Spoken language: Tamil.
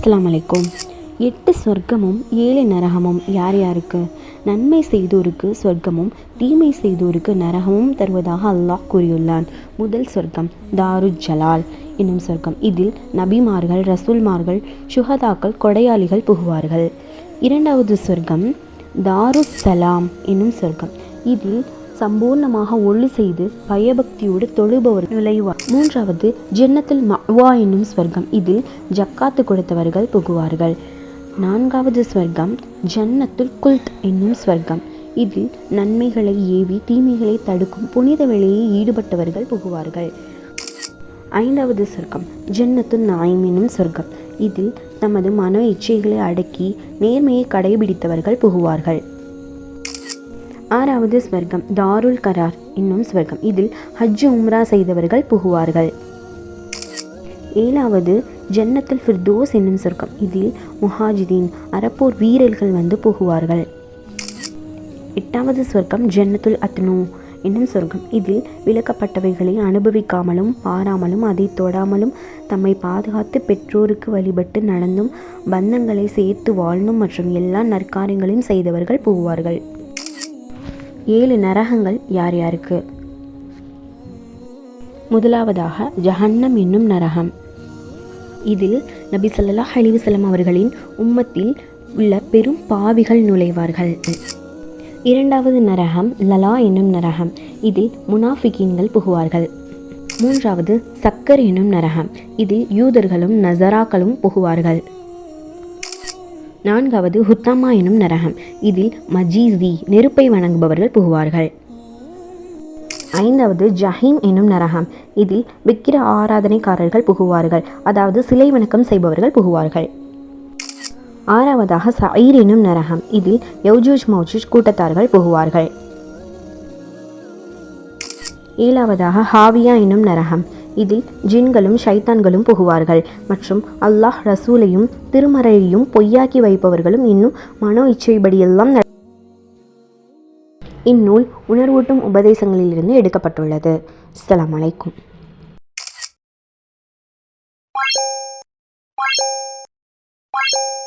அஸ்லாம் அலைக்கும் எட்டு சொர்க்கமும் ஏழு நரகமும் யார் யாருக்கு? நன்மை செய்தோருக்கு சொர்க்கமும் தீமை செய்தோருக்கு நரகமும் தருவதாக அல்லாஹ் கூறியுள்ளான். முதல் சொர்க்கம் தாருஜ் ஜலால் என்னும் சொர்க்கம். இதில் நபிமார்கள் ரசூல்மார்கள் சுஹதாக்கள் கொடையாளிகள் புகுவார்கள். இரண்டாவது சொர்க்கம் தாரு சலாம் என்னும் சொர்க்கம். இதில் சம்பூர்ணமாக ஒளி செய்து பயபக்தியோடு தொழுபவர் நுழைவார். மூன்றாவது ஜென்னத்தில் மவா என்னும் ஸ்வர்க்கம். இதில் ஜக்காத்து கொடுத்தவர்கள் புகுவார்கள். நான்காவது ஸ்வர்க்கம் ஜன்னத்துல் குல்த் என்னும் ஸ்வர்க்கம். இதில் நன்மைகளை ஏவி தீமைகளை தடுக்கும் புனித வேலையில் ஈடுபட்டவர்கள் புகுவார்கள். ஐந்தாவது சொர்க்கம் ஜென்னத்து நாயம் என்னும் சொர்க்கம் இதில் தமது மன இச்சைகளை அடக்கி நேர்மையை கடைபிடித்தவர்கள் புகுவார்கள். ஆறாவது ஸ்வர்க்கம் தாருல் கரார் என்னும் ஸ்வர்க்கம். இதில் ஹஜ் உம்ரா செய்தவர்கள் புகுவார்கள். ஏழாவது ஜன்னத்துல் ஃபிர்தோஸ் என்னும் சொர்க்கம் இதில் முஹாஜிதீன் அறப்போர் வீரர்கள் வந்து புகுவார்கள். எட்டாவது சொர்க்கம் ஜன்னத்துல் அத்னு என்னும் சொர்க்கம் இதில் விளக்கப்பட்டவைகளை அனுபவிக்காமலும் பாராமலும் அதை தொடாமலும் தம்மை பாதுகாத்து பெற்றோருக்கு வழிபட்டு நடந்தும் பந்தங்களை சேர்த்து வாழ்ந்தும் மற்றும் எல்லா நற்காரியங்களையும் செய்தவர்கள் புகுவார்கள். ஏழு நரகங்கள் யார் யாருக்கு? முதலாவதாக ஜஹன்னம் என்னும் நரகம். இதில் நபி ஸல்லல்லாஹு அலிவசலம் அவர்களின் உம்மத்தில் உள்ள பெரும் பாவிகள் நுழைவார்கள். இரண்டாவது நரகம் லலா என்னும் நரகம். இதில் முனாஃபிகீன்கள் புகுவார்கள். மூன்றாவது சக்கர் என்னும் நரகம். இதில் யூதர்களும் நசராக்களும் புகுவார்கள். நான்காவது ஹுத்தாமா எனும் நரகம். இதில் மஜீசி நெருப்பை வணங்குபவர்கள் புகுவார்கள். ஐந்தாவது ஜஹீம் எனும் நரகம். இதில் விக்கிர ஆராதனைக்காரர்கள் புகுவார்கள். அதாவது சிலை வணக்கம் செய்பவர்கள் புகுவார்கள். ஆறாவதாக சயிர் எனும் நரகம். இதில் யௌஜூஜ் மௌஜூஜ் கூட்டத்தார்கள் புகுவார்கள். ஏழாவதாக ஹாவியா என்னும் நரகம். இதில் ஜின்களும் ஷைத்தான்களும் புகுவார்கள் மற்றும் அல்லாஹ் ரசூலையும் திருமறையையும் பொய்யாக்கி வைப்பவர்களும் இன்னும் மனோ இச்சைப்படியெல்லாம் இந்நூல் உணர்வூட்டும் உபதேசங்களிலிருந்து எடுக்கப்பட்டுள்ளது அஸ்லாம் வலைக்கும் Thank you.